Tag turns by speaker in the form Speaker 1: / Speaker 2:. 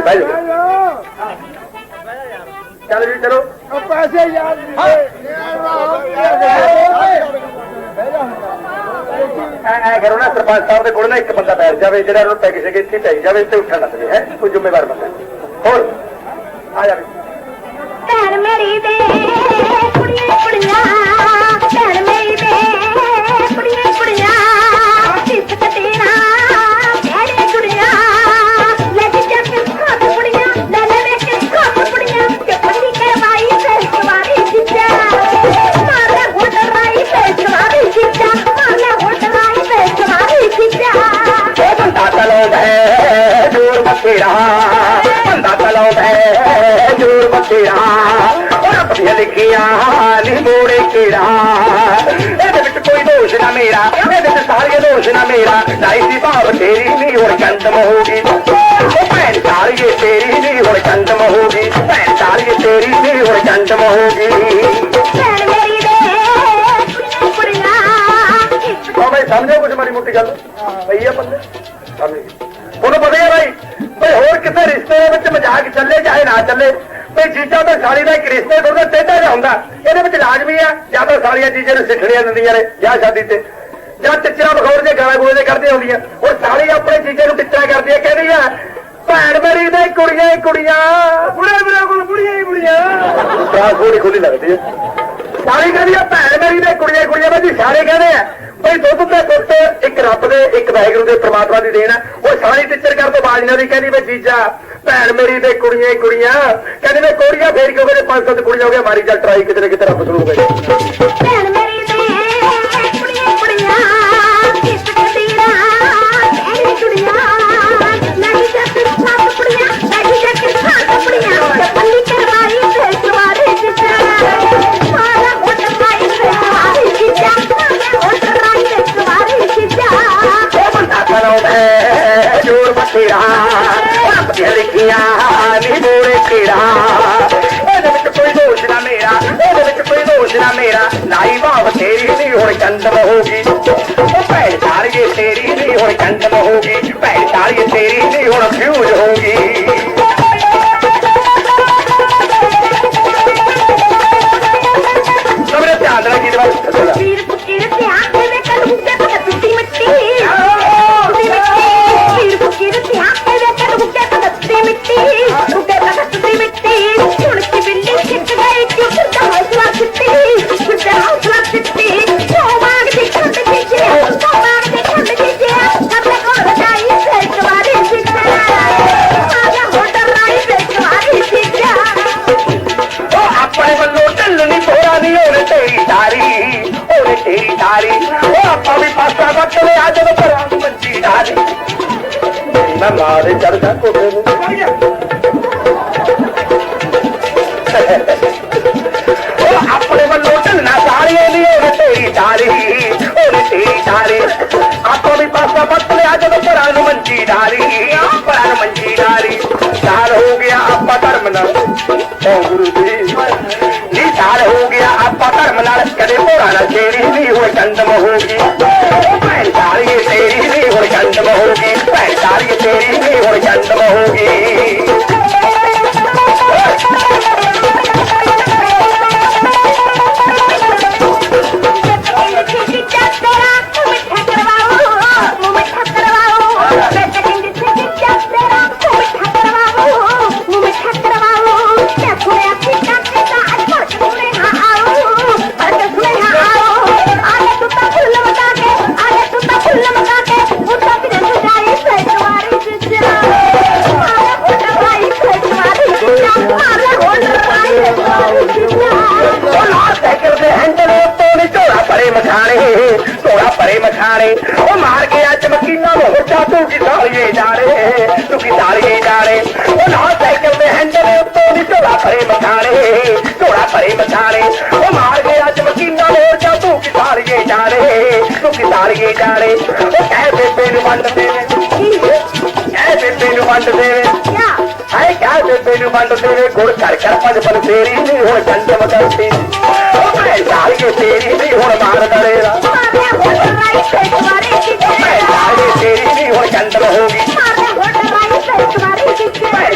Speaker 1: ਬਹਿ ਜਾਓ ਚੱਲ ਜੀ ਚਲੋ।
Speaker 2: ਪੈਸੇ ਯਾਰ
Speaker 1: ਐ ਕਰੋ ਨਾ, ਸਰਪੰਚ ਸਾਹਿਬ ਦੇ ਕੋਲ ਨਾ ਇੱਕ ਬੰਦਾ ਬੈਠ ਜਾਵੇ, ਜਿਹੜਾ ਉਹਨੂੰ ਪੈਸੇ ਕੇ ਇੱਥੇ ਪੈ ਜਾਵੇ ਤੇ ਉੱਠਣ ਲੱਗ ਹੈ? ਕੋਈ ਜ਼ਿੰਮੇਵਾਰ ਬੰਦਾ। ਹੋਰ। ਆ ਜਾਵੇ
Speaker 3: ਭੈਣ ਮੇਰੀ ਦੇ।
Speaker 1: ਨੀ ਮੋੜੇ ਕਿਹੜਾ ਇਹਦੇ ਵਿੱਚ ਕੋਈ ਦੋਸ਼ ਨਾ ਮੇਰਾ ਇਹਦੇ ਵਿੱਚ ਸਾਰੇ ਦੋਸ਼ ਨਾ ਮੇਰਾ। ਨਾਈ ਦੀ ਭਾਵ ਤੇਰੀ ਨਹੀਂ ਹੁਣ ਚੰਦਮ ਹੋਗੀ ਉਹ ਭੈਣ ਸਾਰੀਏ ਤੇਰੀ ਨਹੀਂ ਹੁਣ ਚੰਦਮ ਹੋਗੀ ਭੈਣ ਸਾਰੀਏ ਤੇਰੀ ਨਹੀਂ ਹੁਣ ਚੰਦਮ ਹੋਗੀ
Speaker 3: ਮੇਰੀ
Speaker 1: ਸਮਝੋ ਕੁਝ ਮਾੜੀ ਮੋਟੀ ਗੱਲ। ਪਈ ਆ ਬੰਦੇ ਸਮਝ। ਤੁਹਾਨੂੰ ਪਤਾ ਹੀ ਭਾਈ ਭਾਈ ਹੋਰ ਕਿਸੇ ਰਿਸ਼ਤੇ ਦੇ ਵਿੱਚ ਮਜ਼ਾਕ ਚੱਲੇ ਚਾਹੇ ਨਾ ਚੱਲੇ। ਭਾਈ ਜੀਜਾ ਤਾਂ ਸਾਲੀ ਦਾ ਇੱਕ ਰਿਸ਼ਤੇ ਥੋੜਾ ਟੇਢਾ ਜਿਹਾ ਹੁੰਦਾ। ਇਹਦੇ ਵਿੱਚ ਲਾਜ਼ਮੀ ਆ ਜਾਂ ਤਾਂ ਸਾਲੀਆਂ ਜੀਜੇ ਨੂੰ ਸਿੱਠਣੀਆਂ ਦਿੰਦੀਆਂ ਨੇ ਵਿਆਹ ਸ਼ਾਦੀ ਤੇ। ਜਾਂ ਟਿੱਚਰਾਂ ਬਖੌਰ ਜੇ ਗਾਲਾਂ ਗੋਲੇ ਕਰਦੇ ਹੁੰਦੀਆਂ। ਔਰ ਸਾਲੀ ਆਪਣੇ ਜੀਜੇ ਨੂੰ ਟਿੱਚਰਾਂ ਕਰਦੀ ਆ ਕਹਿੰਦੀ ਆ ਭੈਣ ਮੇਰੀ ਦੇ ਕੁੜੀਆਂ ਹੀ ਕੁੜੀਆਂ। ਬੁੜੇ ਬੁੜੇ ਕੋਲ ਕੁੜੀਆਂ ਹੀ ਕੁੜੀਆਂ ਟ੍ਰਾਂਸਪੋਰਟ ਖੋਲੀ ਲੱਗਦੀ ਆ। ਸਾਰੀ ਕਹਿੰਦੀ ਆ ਭੈਣ ਮੇਰੀ ਦੇ ਕੁੜੀਆਂ ਕੁੜੀਆਂ। ਭਾਜੀ ਸਾਰੇ ਕਹਿੰਦੇ ਆ ਬਈ ਦੁੱਧ ਦਾ ਪੁੱਤ ਇੱਕ ਰੱਬ ਦੇ, ਇੱਕ ਵਾਹਿਗੁਰੂ ਦੇ ਪ੍ਰਮਾਤਮਾ ਦੀ ਦੇਣ ਹੈ ਉਹ ਸਾਰੀ ਟੀਚਰ ਕਰ ਤੋਂ ਬਾਜ ਦੀ ਕਹਿੰਦੀ ਵੇ ਜੀਜਾ, ਭੈਣ ਮੇਰੀ ਦੇ ਕੁੜੀਆਂ ਹੀ ਕੁੜੀਆਂ। ਕਹਿੰਦੀ ਵੇ ਕੋੜੀਆਂ ਫੇਰ ਕਿਉਂ ਕਹਿੰਦੇ ਪੰਜ ਸੱਤ ਕੁੜੀਆਂ ਹੋ ਗਿਆ ਮਾਰੀ ਚੱਲ ਟਰਾਈ ਕਿਤੇ ਨਾ ਕਿਤੇ ਰੱਬ ਸੁਣੂਗਾ ਨਾ ਮੇਰਾ ਲਾਈ ਭਾਵ ਤੇਰੀ ਨਹੀਂ ਹੁਣ ਚੰਦਮ ਹੋਗੀ ਉਹ ਭੈਣ ਸਾਰੀਏ ਤੇਰੀ ਨਹੀਂ ਹੁਣ ਚੰਦਮ ਹੋਗੀ ਭੈਣ ਚਾਲੀਏ ਤੇਰੀ ਨਹੀਂ ਹੁਣ ਫਿਊਜ਼ ਹੋਗੀ ਮੈਂ ਮਾਰੇ ਚੜਦਾ ਕੋਠੇ ਨੂੰ ਉਹ ਆਪਣੇ ਵੱਲੋਂ ਢਿੱਲਣਾ ਸਾਰੀਆਂ ਨਹੀਂ ਉਹਨੇ ਤੇਰੀ ਤਾਰੀ ਉਹਨੇ ਤੇਰੀ ਤਾਰੀ ਆਪਾਂ ਵੀ ਪਾਸਾ ਵੱਟ ਲਿਆ ਜਦੋਂ ਪਰਾਂ ਨੂੰ ਮੰਜੀ ਡਾਲੀ ਪਰਾਂ ਨੂੰ ਮੰਜੀ ਡਾਲੀ ਸਾਲ ਹੋ ਗਿਆ ਆਪਾਂ ਧਰਮ ਨਾਲ ਓ ਗੁਰੂ ਜੀ ਨੀ ਸਾਲ ਹੋ ਗਿਆ ਆਪਾਂ ਧਰਮ ਨਾਲ ਕਦੇ ਭੋਰਾ ਨਾ ਤੇਰੀ ਨਹੀਂ ਹੋਏ ਚੰਦਮ ਹੋਗੀ ਉਹ ਭੈਣ ਸਾਰੀਏ ਤੇਰੀ ਨਹੀਂ ਹੋਏ ਚੰਦਮ ਤੇਰੀ ਨਹੀਂ ਹੋਏ ਹੋਗੀ ਨੀ ਝੋਲਾ ਪਰੇ ਮਖਾਣੇ ਝੋਲਾ ਪਰੇ ਮਖਾਣੇ ਉਹ ਮਾਰ ਕੇ ਅੱਜ ਮਕੀਨਾ ਨੂੰ ਹੁੱਟਾ ਤੂੰ ਕੀ ਸਾਲੀਏ ਜਾਣੇ ਤੂੰ ਕੀ ਸਾਲੀਏ ਜਾਣੇ ਉਹ ਕਹਿ ਬੇਬੇ ਨੂੰ ਵੰਡ ਦੇਵੇ ਕਹਿ ਬੇਬੇ ਨੂੰ ਵੰਡ ਦੇਵੇ ਹਾਏ ਕਿਆ ਬੇਬੇ ਨੂੰ ਵੰਡ ਦੇਵੇ ਗੁੜ ਕਰ ਕਰ ਪੰਜ ਪਨ ਤੇਰੀ ਨਹੀਂ ਹੁਣ ਜੰਦਮ ਕਰਦੀ ਉਹ ਮੈਂ ਸਾਲ ਕੇ ਤੇਰੀ ਨਹੀਂ ਹੁਣ ਮਾਰ ਡਰੇਰਾ ਮੈਂ ਸਾਲ ਕੇ ਤੇਰੀ ਨਹੀਂ ਹੁਣ ਜੰਦਮ ਹੋਗੀ
Speaker 3: ਮਾਰੇ ਹੋਟ ਰਾਈ ਤੇ ਸਵਾਰੀ ਜਿੱਜਾ
Speaker 1: ਭੈਣ